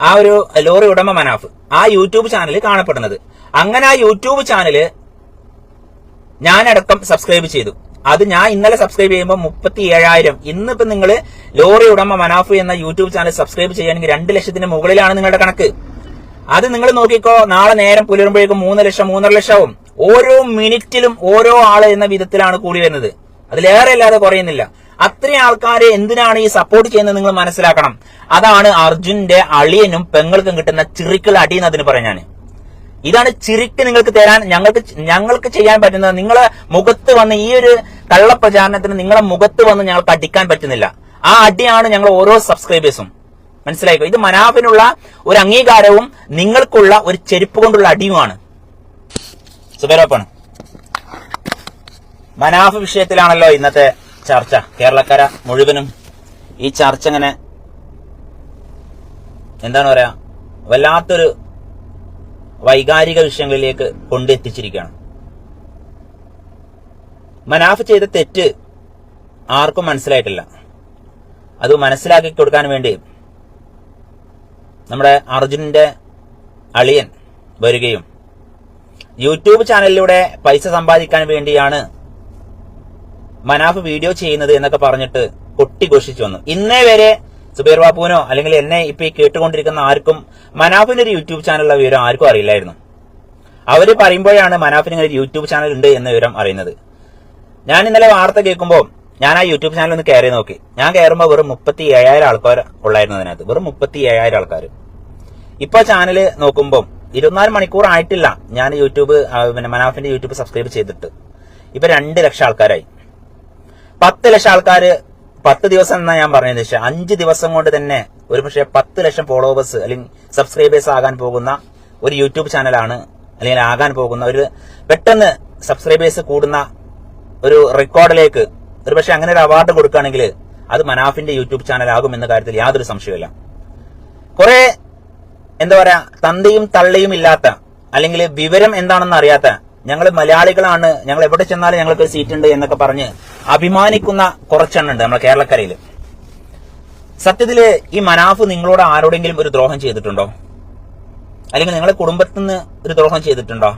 ആ ഒരു ലോറി ഉടമ മനാഫ് ആ യൂട്യൂബ് ചാനൽ കാണപ്പെടുന്നത്. അങ്ങനെ ആ യൂട്യൂബ് ചാനൽ ഞാനടക്കം സബ്സ്ക്രൈബ് ചെയ്തു. അത് ഞാൻ ഇന്നലെ സബ്സ്ക്രൈബ് ചെയ്യുമ്പോൾ മുപ്പത്തി ഏഴായിരം ഇന്നിപ്പോ നിങ്ങൾ ലോറി ഉടമ മനാഫ് എന്ന യൂട്യൂബ് ചാനൽ സബ്സ്ക്രൈബ് ചെയ്യുകയാണെങ്കിൽ രണ്ട് ലക്ഷത്തിന് മുകളിലാണ് നിങ്ങളുടെ കണക്ക്. അത് നിങ്ങൾ നോക്കിക്കോ നാളെ നേരം പുലരുമ്പോഴേക്കും മൂന്ന് ലക്ഷം മൂന്നര ലക്ഷവും. ഓരോ മിനിറ്റിലും ഓരോ ആൾ എന്ന വിധത്തിലാണ് കൂടി വരുന്നത്. അതിലേറെ അല്ലാതെ കുറയുന്നില്ല. അത്രയും ആൾക്കാരെ എന്തിനാണ് ഈ സപ്പോർട്ട് ചെയ്യുന്നത് നിങ്ങൾ മനസ്സിലാക്കണം. അതാണ് അർജുന്റെ അളിയനും പെങ്ങൾക്കും കിട്ടുന്ന ചിറിക്കൽ അടി എന്ന് അതിന് പറയാൻ ഞാൻ. ഇതാണ് ചിരിക്ക് നിങ്ങൾക്ക് തരാൻ ഞങ്ങൾക്ക് ഞങ്ങൾക്ക് ചെയ്യാൻ പറ്റുന്നത്. നിങ്ങളെ മുഖത്ത് വന്ന് ഈ ഒരു കള്ളപ്രചാരണത്തിന് നിങ്ങളെ മുഖത്ത് വന്ന് ഞങ്ങൾക്ക് അടിക്കാൻ പറ്റുന്നില്ല. ആ അടിയാണ് ഞങ്ങൾ ഓരോ സബ്സ്ക്രൈബേഴ്സും മനസ്സിലായിക്കോ? ഇത് മനാഫിനുള്ള ഒരു അംഗീകാരവും നിങ്ങൾക്കുള്ള ഒരു ചെരുപ്പ് കൊണ്ടുള്ള അടിയുമാണ്. സുബേരോപ്പാണ് മനാഫ് വിഷയത്തിലാണല്ലോ ഇന്നത്തെ ചർച്ച. കേരളക്കര മുഴുവനും ഈ ചർച്ച ഇങ്ങനെ എന്താണ് പറയാ വല്ലാത്തൊരു വൈകാരിക വിഷയങ്ങളിലേക്ക് കൊണ്ടെത്തിച്ചിരിക്കുകയാണ്. മനാഫ് ചെയ്ത തെറ്റ് ആർക്കും മനസ്സിലായിട്ടില്ല. അത് മനസ്സിലാക്കി കൊടുക്കാൻ വേണ്ടി നമ്മുടെ അർജുനന്റെ അളിയൻ വരികയും യൂട്യൂബ് ചാനലിലൂടെ പൈസ സമ്പാദിക്കാൻ വേണ്ടിയാണ് മനാഫ് വീഡിയോ ചെയ്യുന്നത് എന്നൊക്കെ പറഞ്ഞിട്ട് കൊട്ടിഘോഷിച്ചു വന്നു. ഇന്നേ വരെ സുബൈർ ബാപ്പുവിനോ അല്ലെങ്കിൽ എന്നെ ഇപ്പൊ ഈ കേട്ടുകൊണ്ടിരിക്കുന്ന ആർക്കും മനാഫിന്റെ ഒരു യൂട്യൂബ് ചാനലുള്ള വിവരം ആർക്കും അറിയില്ലായിരുന്നു. അവർ പറയുമ്പോഴാണ് മനാഫിന് ഇങ്ങനെ യൂട്യൂബ് ചാനൽ ഉണ്ട് എന്ന വിവരം അറിയുന്നത്. ഞാൻ ഇന്നലെ വാർത്ത കേൾക്കുമ്പോൾ ഞാൻ ആ യൂട്യൂബ് ചാനൽ ഒന്ന് കയറി നോക്കി. ഞാൻ കയറുമ്പോൾ വെറും മുപ്പത്തി ഏഴായിരം ആൾക്കാർ ഉള്ളായിരുന്നു അതിനകത്ത്. വെറും മുപ്പത്തി ഏഴായിരം ആൾക്കാർ ഇപ്പൊ ചാനൽ നോക്കുമ്പോൾ ഇരുപത്തിനാല് മണിക്കൂർ ആയിട്ടില്ല ഞാൻ യൂട്യൂബ് പിന്നെ മനാഫിന്റെ യൂട്യൂബ് സബ്സ്ക്രൈബ് ചെയ്തിട്ട്. ഇപ്പൊ രണ്ട് ലക്ഷം ആൾക്കാരായി. പത്ത് ലക്ഷം ആൾക്കാര് പത്ത് ദിവസം എന്നാ ഞാൻ പറഞ്ഞത് പക്ഷേ അഞ്ച് ദിവസം കൊണ്ട് തന്നെ ഒരു പക്ഷേ പത്ത് ലക്ഷം ഫോളോവേഴ്സ് അല്ലെങ്കിൽ സബ്സ്ക്രൈബേഴ്സ് ആകാൻ പോകുന്ന ഒരു യൂട്യൂബ് ചാനലാണ് അല്ലെങ്കിൽ ആകാൻ പോകുന്ന ഒരു പെട്ടെന്ന് സബ്സ്ക്രൈബേഴ്സ് കൂടുന്ന ഒരു റെക്കോർഡിലേക്ക് ഒരു പക്ഷെ അങ്ങനെ ഒരു അവാർഡ് കൊടുക്കുകയാണെങ്കിൽ അത് മനാഫിന്റെ യൂട്യൂബ് ചാനൽ ആകും എന്ന കാര്യത്തിൽ യാതൊരു സംശയമില്ല കുറെ എന്താ പറയാ തന്തയും തള്ളയും ഇല്ലാത്ത അല്ലെങ്കിൽ വിവരം എന്താണെന്ന് അറിയാത്ത ഞങ്ങൾ മലയാളികളാണ്. ഞങ്ങൾ എവിടെ ചെന്നാലും ഞങ്ങൾക്ക് ഒരു സീറ്റ് ഉണ്ട് എന്നൊക്കെ പറഞ്ഞ് അഭിമാനിക്കുന്ന കുറച്ചെണ്ണം ഉണ്ട് നമ്മുടെ കേരളക്കരയിൽ സത്യത്തിൽ ഈ മനാഫ് നിങ്ങളോട് ആരോടെങ്കിലും ഒരു ദ്രോഹം ചെയ്തിട്ടുണ്ടോ? അല്ലെങ്കിൽ നിങ്ങളുടെ കുടുംബത്തിൽ നിന്ന് ഒരു ദ്രോഹം ചെയ്തിട്ടുണ്ടോ?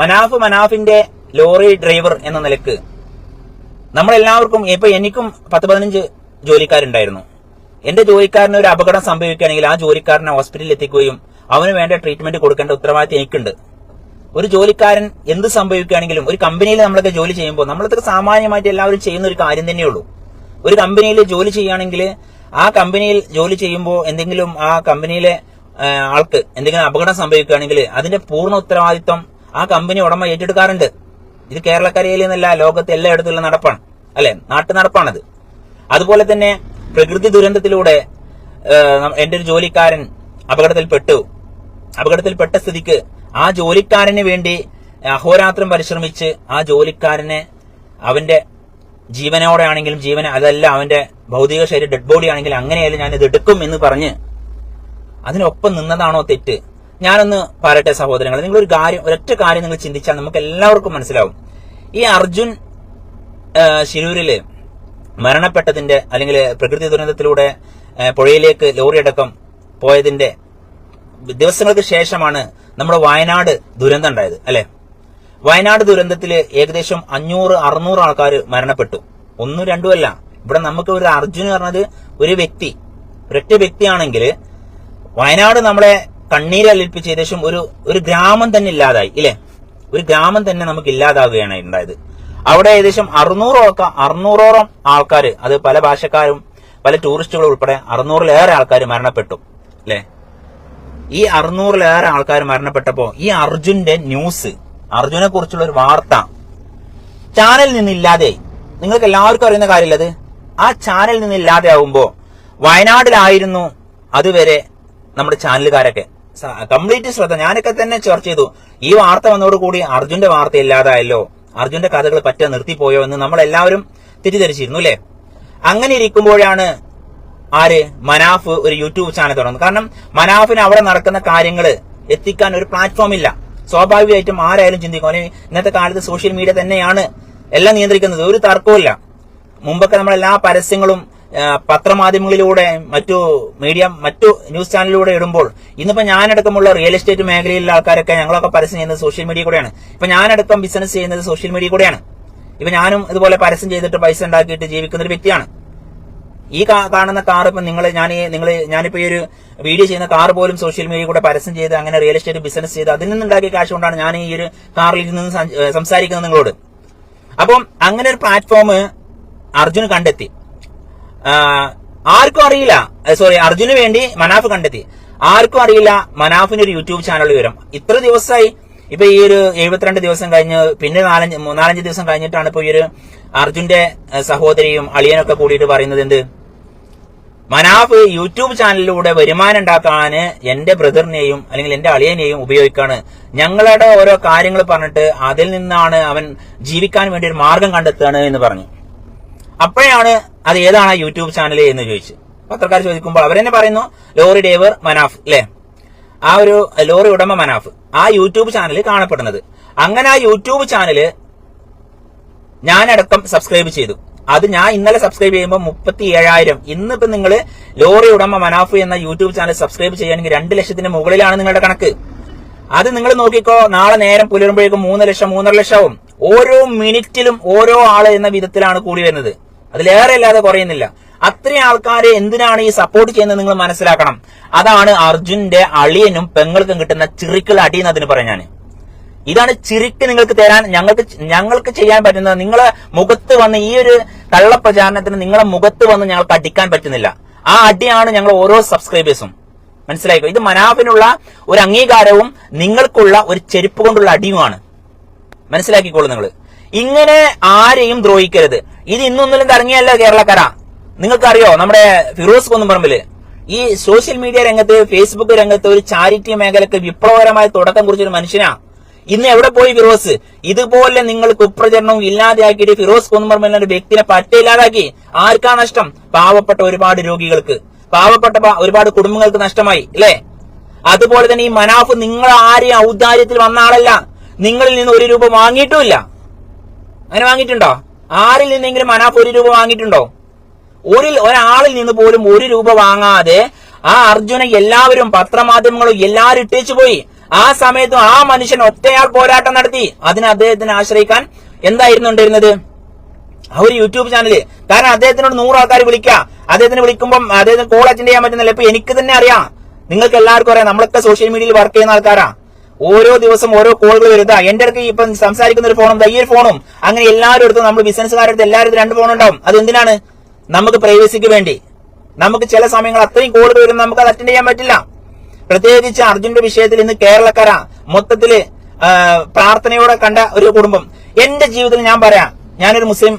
മനാഫ് മനാഫിന്റെ ലോറി ഡ്രൈവർ എന്ന നിലയ്ക്ക് നമ്മളെല്ലാവർക്കും ഇപ്പൊ എനിക്കും പത്ത് പതിനഞ്ച് ജോലിക്കാരുണ്ടായിരുന്നു. എന്റെ ജോലിക്കാരന് ഒരു അപകടം സംഭവിക്കുകയാണെങ്കിൽ ആ ജോലിക്കാരനെ ഹോസ്പിറ്റലിൽ എത്തിക്കുകയും അവന് വേണ്ട ട്രീറ്റ്മെന്റ് കൊടുക്കേണ്ട ഉത്തരവാദിത്തം എനിക്കുണ്ട്. ഒരു ജോലിക്കാരൻ എന്ത് സംഭവിക്കുകയാണെങ്കിലും ഒരു കമ്പനിയിൽ നമ്മളൊക്കെ ജോലി ചെയ്യുമ്പോൾ നമ്മളൊക്കെ സാമാന്യമായിട്ട് എല്ലാവരും ചെയ്യുന്ന ഒരു കാര്യം തന്നെയുള്ളൂ. ഒരു കമ്പനിയിൽ ജോലി ചെയ്യുകയാണെങ്കിൽ ആ കമ്പനിയിൽ ജോലി ചെയ്യുമ്പോൾ എന്തെങ്കിലും ആ കമ്പനിയിലെ ആൾക്ക് എന്തെങ്കിലും അപകടം സംഭവിക്കുകയാണെങ്കിൽ അതിന്റെ പൂർണ ഉത്തരവാദിത്വം ആ കമ്പനി ഉടമ ഏറ്റെടുക്കാറുണ്ട്. ഇത് കേരളക്കരയിൽ നിന്നല്ല ലോകത്തെ എല്ലായിടത്തുള്ള നടപ്പാണ്. അല്ലെ? നാട്ടു നടപ്പാണത്. അതുപോലെ തന്നെ പ്രകൃതി ദുരന്തത്തിലൂടെ എന്റെ ഒരു ജോലിക്കാരൻ അപകടത്തിൽപ്പെട്ടു. അപകടത്തിൽപ്പെട്ട സ്ഥിതിക്ക് ആ ജോലിക്കാരന് വേണ്ടി അഹോരാത്രം പരിശ്രമിച്ച് ആ ജോലിക്കാരനെ അവന്റെ ജീവനോടെ ആണെങ്കിലും ജീവന അതല്ല അവന്റെ ഭൗതിക ശരീരം ഡെഡ് ബോഡി ആണെങ്കിലും അങ്ങനെയായാലും ഞാൻ ഇത് എടുക്കും എന്ന് പറഞ്ഞ് അതിനൊപ്പം നിന്നതാണോ തെറ്റ്? ഞാനൊന്ന് പറയട്ടെ സഹോദരങ്ങൾ നിങ്ങൾ ഒരു കാര്യം ഒരൊറ്റ കാര്യം നിങ്ങൾ ചിന്തിച്ചാൽ നമുക്ക് എല്ലാവർക്കും മനസ്സിലാവും. ഈ അർജുൻ ശിരൂരിൽ മരണപ്പെട്ടതിന്റെ അല്ലെങ്കിൽ പ്രകൃതി ദുരന്തത്തിലൂടെ പുഴയിലേക്ക് ലോറിയടക്കം പോയതിന്റെ ദിവസങ്ങൾക്ക് ശേഷമാണ് നമ്മുടെ വയനാട് ദുരന്തം ഉണ്ടായത് അല്ലെ? വയനാട് ദുരന്തത്തിൽ ഏകദേശം അഞ്ഞൂറ് അറുന്നൂറ് ആൾക്കാർ മരണപ്പെട്ടു. ഒന്നും രണ്ടും അല്ല. ഇവിടെ നമുക്ക് ഒരു അർജുൻ പറഞ്ഞത് ഒരു വ്യക്തി ഒരൊറ്റ വ്യക്തിയാണെങ്കിൽ വയനാട് നമ്മളെ കണ്ണീരലിപ്പിച്ച് ഏകദേശം ഒരു ഒരു ഗ്രാമം തന്നെ ഇല്ലാതായി ഇല്ലേ? ഒരു ഗ്രാമം തന്നെ നമുക്ക് ഇല്ലാതാവുകയാണ് ഉണ്ടായത്. അവിടെ ഏകദേശം അറുന്നൂറോ അറുന്നൂറോളം ആൾക്കാർ അത് പല ഭാഷക്കാരും പല ടൂറിസ്റ്റുകളും ഉൾപ്പെടെ അറുന്നൂറിലേറെ ആൾക്കാർ മരണപ്പെട്ടു അല്ലേ? ഈ അറുന്നൂറിലേറെ ആൾക്കാർ മരണപ്പെട്ടപ്പോ ഈ അർജുന്റെ ന്യൂസ് അർജുനെ കുറിച്ചുള്ള ഒരു വാർത്ത ചാനൽ നിന്നില്ലാതെ നിങ്ങൾക്ക് എല്ലാവർക്കും അറിയുന്ന കാര്യമില്ലത് ആ ചാനൽ നിന്നില്ലാതെ ആവുമ്പോ വയനാട്ടിലായിരുന്നു അതുവരെ നമ്മുടെ ചാനലുകാരൊക്കെ കംപ്ലീറ്റ് ശ്രദ്ധ. ഞാനൊക്കെ തന്നെ ചർച്ച ചെയ്തു. ഈ വാർത്ത വന്നതോടുകൂടി അർജുന്റെ വാർത്ത ഇല്ലാതായല്ലോ. അർജുന്റെ കഥകൾ പറ്റ നിർത്തിപ്പോയോ എന്ന് നമ്മൾ എല്ലാവരും തെറ്റിദ്ധരിച്ചിരുന്നു അല്ലേ? അങ്ങനെ ഇരിക്കുമ്പോഴാണ് ആര്? മനാഫ് ഒരു യൂട്യൂബ് ചാനൽ തുടങ്ങുന്നു. കാരണം മനാഫിന് അവിടെ നടക്കുന്ന കാര്യങ്ങൾ എത്തിക്കാൻ ഒരു പ്ലാറ്റ്ഫോം ഇല്ല. സ്വാഭാവികമായിട്ടും ആരായാലും ചിന്തിക്കും അവന് ഇന്നത്തെ കാലത്ത് സോഷ്യൽ മീഡിയ തന്നെയാണ് എല്ലാം നിയന്ത്രിക്കുന്നത്. ഒരു തർക്കവുമില്ല മുമ്പൊക്കെ നമ്മൾ എല്ലാ പരസ്യങ്ങളും പത്രമാധ്യമങ്ങളിലൂടെ മറ്റു മീഡിയ മറ്റു ന്യൂസ് ചാനലിലൂടെ ഇടുമ്പോൾ ഇന്നിപ്പോ ഞാനടക്കമുള്ള റിയൽ എസ്റ്റേറ്റ് മേഖലയിലുള്ള ആൾക്കാരൊക്കെ ഞങ്ങളൊക്കെ പരസ്യം ചെയ്യുന്നത് സോഷ്യൽ മീഡിയ കൂടെയാണ്. ഇപ്പൊ ഞാനടക്കം ബിസിനസ് ചെയ്യുന്നത് സോഷ്യൽ മീഡിയ കൂടെയാണ്. ഇപ്പൊ ഞാനും ഇതുപോലെ പരസ്യം ചെയ്തിട്ട് പൈസ ഉണ്ടാക്കിയിട്ട് ജീവിക്കുന്ന ഒരു വ്യക്തിയാണ്. ഈ കാണുന്ന കാർ ഇപ്പം നിങ്ങൾ ഞാൻ നിങ്ങൾ ഞാനിപ്പോ ഈ ഒരു വീഡിയോ ചെയ്യുന്ന കാർ പോലും സോഷ്യൽ മീഡിയ കൂടെ പരസ്യം ചെയ്ത് അങ്ങനെ റിയൽ എസ്റ്റേറ്റ് ബിസിനസ് ചെയ്ത് അതിൽ നിന്നുണ്ടാക്കിയ കാശ് കൊണ്ടാണ് ഞാൻ ഈ ഒരു കാറിൽ നിന്ന് സംസാരിക്കുന്നത് നിങ്ങളോട്. അപ്പം അങ്ങനെ ഒരു പ്ലാറ്റ്ഫോം അർജുൻ കണ്ടെത്തി. ആർക്കും അറിയില്ല. സോറി അർജുന് വേണ്ടി മനാഫ് കണ്ടെത്തി. ആർക്കും അറിയില്ല മനാഫിന് ഒരു യൂട്യൂബ് ചാനൽ വരും ഇത്ര ദിവസമായി ഇപ്പൊ ഈ ഒരു എഴുപത്തിരണ്ട് ദിവസം കഴിഞ്ഞ് പിന്നെ നാലഞ്ച് നാലഞ്ച് ദിവസം കഴിഞ്ഞിട്ടാണ് ഇപ്പൊ ഈ ഒരു അർജുന്റെ സഹോദരിയും അളിയനൊക്കെ കൂടിയിട്ട് പറയുന്നത് എന്ത്? മനാഫ് യൂട്യൂബ് ചാനലിലൂടെ വരുമാനം ഉണ്ടാക്കാന് എന്റെ ബ്രദറിനെയും അല്ലെങ്കിൽ എന്റെ അളിയനെയും ഉപയോഗിക്കാണ്. ഞങ്ങളുടെ ഓരോ കാര്യങ്ങൾ പറഞ്ഞിട്ട് അതിൽ നിന്നാണ് അവൻ ജീവിക്കാൻ വേണ്ടി ഒരു മാർഗം കണ്ടെത്തുകയാണ് എന്ന് പറഞ്ഞു. അപ്പോഴാണ് അത് ഏതാണ് യൂട്യൂബ് ചാനൽ എന്ന് ചോദിച്ചു. പത്രക്കാർ ചോദിക്കുമ്പോൾ അവർ തന്നെ പറയുന്നു ലോറി ഡേവർ മനാഫ് അല്ലെ? ആ ഒരു ലോറി ഉടമ മനാഫ് ആ യൂട്യൂബ് ചാനൽ കാണപ്പെടുന്നത്. അങ്ങനെ ആ യൂട്യൂബ് ചാനൽ ഞാനടക്കം സബ്സ്ക്രൈബ് ചെയ്തു. അത് ഞാൻ ഇന്നലെ സബ്സ്ക്രൈബ് ചെയ്യുമ്പോൾ മുപ്പത്തി ഏഴായിരം ഇന്നിപ്പോ നിങ്ങൾ ലോറി ഉടമ മനാഫ് എന്ന യൂട്യൂബ് ചാനൽ സബ്സ്ക്രൈബ് ചെയ്യുകയാണെങ്കിൽ രണ്ട് ലക്ഷത്തിന് മുകളിലാണ് നിങ്ങളുടെ കണക്ക്. അത് നിങ്ങൾ നോക്കിക്കോ നാളെ നേരം പുലരുമ്പോഴേക്കും മൂന്ന് ലക്ഷം മൂന്നര ലക്ഷവും. ഓരോ മിനിറ്റിലും ഓരോ ആൾ എന്ന വിധത്തിലാണ് കൂടി വരുന്നത്. അതിലേറെ അല്ലാതെ കുറയുന്നില്ല. അത്രയും ആൾക്കാരെ എന്തിനാണ് ഈ സപ്പോർട്ട് ചെയ്യുന്നത് നിങ്ങൾ മനസ്സിലാക്കണം. അതാണ് അർജുന്റെ അളിയനും പെങ്ങൾക്കും കിട്ടുന്ന ചിറിക്കൽ അടി എന്നതിന് ഞാൻ. ഇതാണ് ചിരിക്ക് നിങ്ങൾക്ക് തരാൻ ഞങ്ങൾക്ക് ഞങ്ങൾക്ക് ചെയ്യാൻ പറ്റുന്നത്. നിങ്ങളെ മുഖത്ത് വന്ന് ഈ ഒരു കള്ളപ്രചാരണത്തിന് നിങ്ങളെ മുഖത്ത് വന്ന് ഞങ്ങൾക്ക് അടിക്കാൻ പറ്റുന്നില്ല. ആ അടിയാണ് ഞങ്ങൾ ഓരോ സബ്സ്ക്രൈബേഴ്സും മനസ്സിലായിക്കോ? ഇത് മനാഫിനുള്ള ഒരു അംഗീകാരവും നിങ്ങൾക്കുള്ള ഒരു ചെരുപ്പ് കൊണ്ടുള്ള അടിയുമാണ്. മനസ്സിലാക്കിക്കോളൂ നിങ്ങൾ ഇങ്ങനെ ആരെയും ദ്രോഹിക്കരുത്. ഇത് ഇന്നൊന്നിലും ഇറങ്ങിയല്ല കേരളക്കര? നിങ്ങൾക്കറിയോ നമ്മുടെ ഫിറോസ് കുന്നുപറമ്പിൽ ഈ സോഷ്യൽ മീഡിയ രംഗത്ത് ഫേസ്ബുക്ക് രംഗത്ത് ഒരു ചാരിറ്റി മേഖലക്ക് വിപ്ലവകരമായ തുടക്കം കുറിച്ചൊരു മനുഷ്യനാ. ഇന്ന് എവിടെ പോയി ഫിറോസ്? ഇതുപോലെ നിങ്ങൾ കുപ്രചരണവും ഇല്ലാതെയാക്കിയിട്ട് ഫിറോസ് കുന്നുമർമ എന്ന ഒരു വ്യക്തിനെ പറ്റയില്ലാതാക്കി ആർക്കാ നഷ്ടം? പാവപ്പെട്ട ഒരുപാട് രോഗികൾക്ക്. പാവപ്പെട്ട ഒരുപാട് കുടുംബങ്ങൾക്ക് നഷ്ടമായി അല്ലേ? അതുപോലെ തന്നെ ഈ മനാഫ് നിങ്ങൾ ആരെയും ഔദാര്യത്തിൽ വന്ന ആളല്ല. നിങ്ങളിൽ നിന്ന് ഒരു രൂപ വാങ്ങിയിട്ടുമില്ല. അങ്ങനെ വാങ്ങിയിട്ടുണ്ടോ? ആരിൽ നിന്നെങ്കിലും മനാഫ് ഒരു രൂപ വാങ്ങിയിട്ടുണ്ടോ? ഒരു ഒരാളിൽ നിന്ന് പോലും ഒരു രൂപ വാങ്ങാതെ ആ അർജുന എല്ലാവരും പത്രമാധ്യമങ്ങളും എല്ലാവരും ഇട്ടേച്ചു പോയി. ആ സമയത്തും ആ മനുഷ്യൻ ഒറ്റയാൾ പോരാട്ടം നടത്തി. അതിന് അദ്ദേഹത്തിന് ആശ്രയിക്കാൻ എന്തായിരുന്നു ഉണ്ടായിരുന്നത്? ആ ഒരു യൂട്യൂബ് ചാനൽ കാരണം അദ്ദേഹത്തിനോട് നൂറ് ആൾക്കാർ വിളിക്കാം. അദ്ദേഹത്തിന് വിളിക്കുമ്പോൾ അദ്ദേഹത്തിന് കോൾ അറ്റൻഡ് ചെയ്യാൻ പറ്റുന്നില്ല. ഇപ്പൊ എനിക്ക് തന്നെ അറിയാം. നിങ്ങൾക്ക് എല്ലാവർക്കും അറിയാം. നമ്മളൊക്കെ സോഷ്യൽ മീഡിയയിൽ വർക്ക് ചെയ്യുന്ന ആൾക്കാരാ. ഓരോ ദിവസം ഓരോ കോളുകൾ വരുതാ എന്റെ അടുത്ത് ഇപ്പം സംസാരിക്കുന്ന ഒരു ഫോണും ഈ ഫോണും അങ്ങനെ എല്ലാവരും അടുത്തും നമ്മൾ ബിസിനസ്സുകാരുടെ അടുത്ത് എല്ലാവരും രണ്ട് ഫോൺ ഉണ്ടാവും. അത് എന്തിനാണ്? നമുക്ക് പ്രൈവസിക്ക് വേണ്ടി. നമുക്ക് ചില സമയങ്ങൾ അത്രയും കോളുകൾ വരുമ്പോൾ നമുക്ക് അത് അറ്റൻഡ് ചെയ്യാൻ പറ്റില്ല. പ്രത്യേകിച്ച് അർജുന്റെ വിഷയത്തിൽ ഇന്ന് കേരളക്കര മൊത്തത്തിൽ പ്രാർത്ഥനയോടെ കണ്ട ഒരു കുടുംബം. എന്റെ ജീവിതത്തിൽ ഞാൻ പറയാം ഞാനൊരു മുസ്ലിം